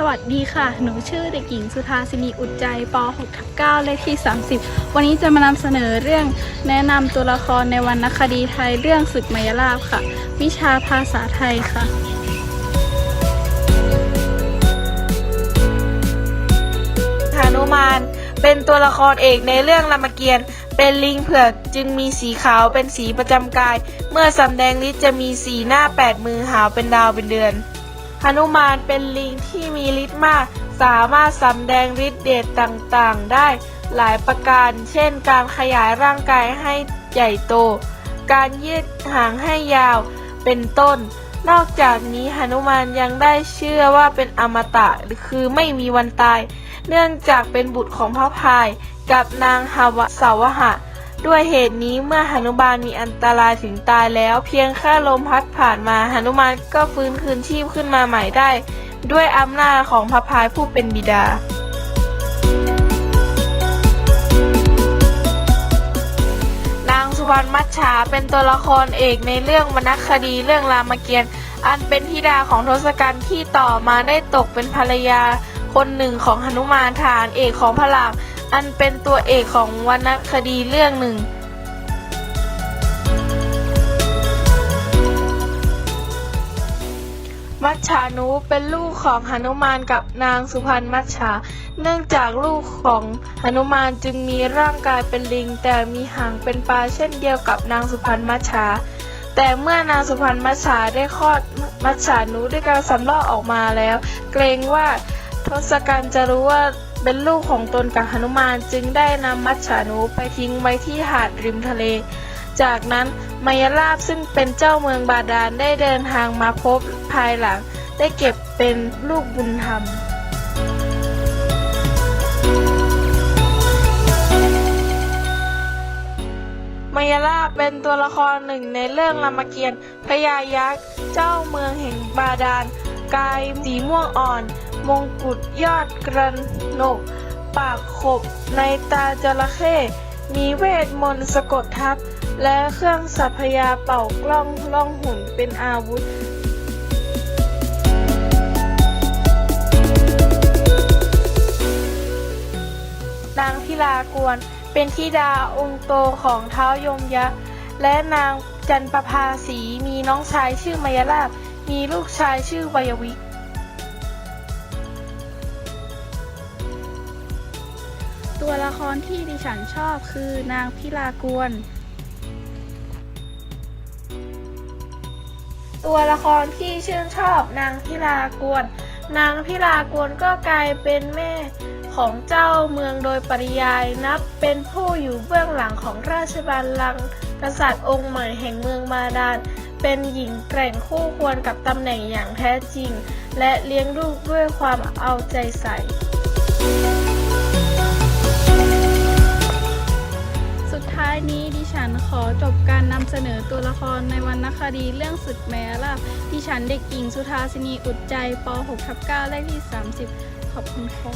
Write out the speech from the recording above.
สวัสดีค่ะ หนูชื่อเด็กหญิงสุธาสินีอุดใจป .6 ทับ9เลขที่ 30 วันนี้จะมานำเสนอเรื่องแนะนำตัวละครในวรรณคดีไทยเรื่องศึกมายาลาบค่ะ วิชาภาษาไทยค่ะหนุมาน เป็นตัวละครเอกในเรื่องรามเกียรติ์เป็นลิงเผือกจึงมีสีขาวเป็นสีประจำกาย เมื่อสำแดงฤทธิ์จะมีสีหน้าแปดมือหาวเป็นดาวเป็นเดือน หนุมานเป็นลิงที่มีฤทธิ์มาก สามารถสำแดงฤทธิ์เดชต่างๆ ได้หลายประการ เช่น การขยายร่างกายให้ใหญ่โต การยืดหางให้ยาว เป็นต้น นอกจากนี้หนุมานยังได้เชื่อว่าเป็นอมตะ คือไม่มีวันตาย เนื่องจากเป็นบุตรของพระพาย กับนางฮาวสาวหะ ด้วยเหตุนี้เมื่อหนุมานมีอันตรายถึงตายแล้ว เพียงแค่ลมพัดผ่านมาหนุมานก็ฟื้นคืนชีพขึ้นมาใหม่ได้ ด้วยอำนาจของพระพายผู้เป็นบิดานางสุพรรณมัจฉาเป็นตัวละครเอกในเรื่องวรรณคดีเรื่องรามเกียรติ์อันเป็นธิดาของทศกัณฐ์ที่ต่อมาได้ตกเป็นภรรยา คนหนึ่งของหนุมานฐานเอกของพระราม อันเป็นตัวเอกของวรรณคดีเรื่องหนึ่ง มัจฉานุเป็นลูกของหนุมานกับนางสุพรรณมัจฉา เนื่องจากลูกของหนุมานจึงมีร่างกายเป็นลิง แต่มีหางเป็นปลาเช่นเดียวกับนางสุพรรณมัจฉาแต่เมื่อนางสุพรรณมัจฉาได้คลอดมัจฉานุด้วยการสำลอกออกมาแล้ว เกรงว่าทศกัณฐ์จะรู้ว่า เป็นลูกของตนกับหนุมานจึงได้นำมัจฉานุไปทิ้งไว้ที่หาดริมทะเล จากนั้นมายาลาบซึ่งเป็นเจ้าเมืองบาดาลได้เดินทางมาพบภายหลัง ได้เก็บเป็นลูกบุญธรรม มายาลาบเป็นตัวละครหนึ่งในเรื่องรามเกียรติ์พญายักษ์ เจ้าเมืองแห่งบาดาล กายสีม่วงอ่อน มงกุฎยอดกระหนก ปากขบในตาจระเข้ มีเวทมนต์สะกดทับ และเครื่องสัพยาเป่ากล้องล่องหุ่นเป็นอาวุธนางพิลากวนเป็นธิดาองค์โตของเท้ายมยักษ์และนางจันประภาสีมีน้องชายชื่อมายาลาบ มีลูกชายชื่อวัยวิก ตัวละครที่ดิฉันชอบคือนางพิลากวน ตัวละครที่ชื่นชอบนางพิลากวน นางพิลากวนก็กลายเป็นแม่ของเจ้าเมืองโดยปริยายนับเป็นผู้อยู่เบื้องหลังของราชบัลลังก์กษัตริย์องค์ใหม่แห่งเมืองมาดาน เป็นหญิงแกร่งคู่ควรกับตำแหน่งอย่างแท้จริง และเลี้ยงลูกด้วยความเอาใจใส่สุดท้ายนี้ดิฉันขอจบการนำเสนอตัวละครในวรรณคดีเรื่องศึกแมลาบดิฉันเด็กหญิงสุธาสินีอุดใจป .6 ทับ9เลขที่ 30 ขอบคุณค่ะ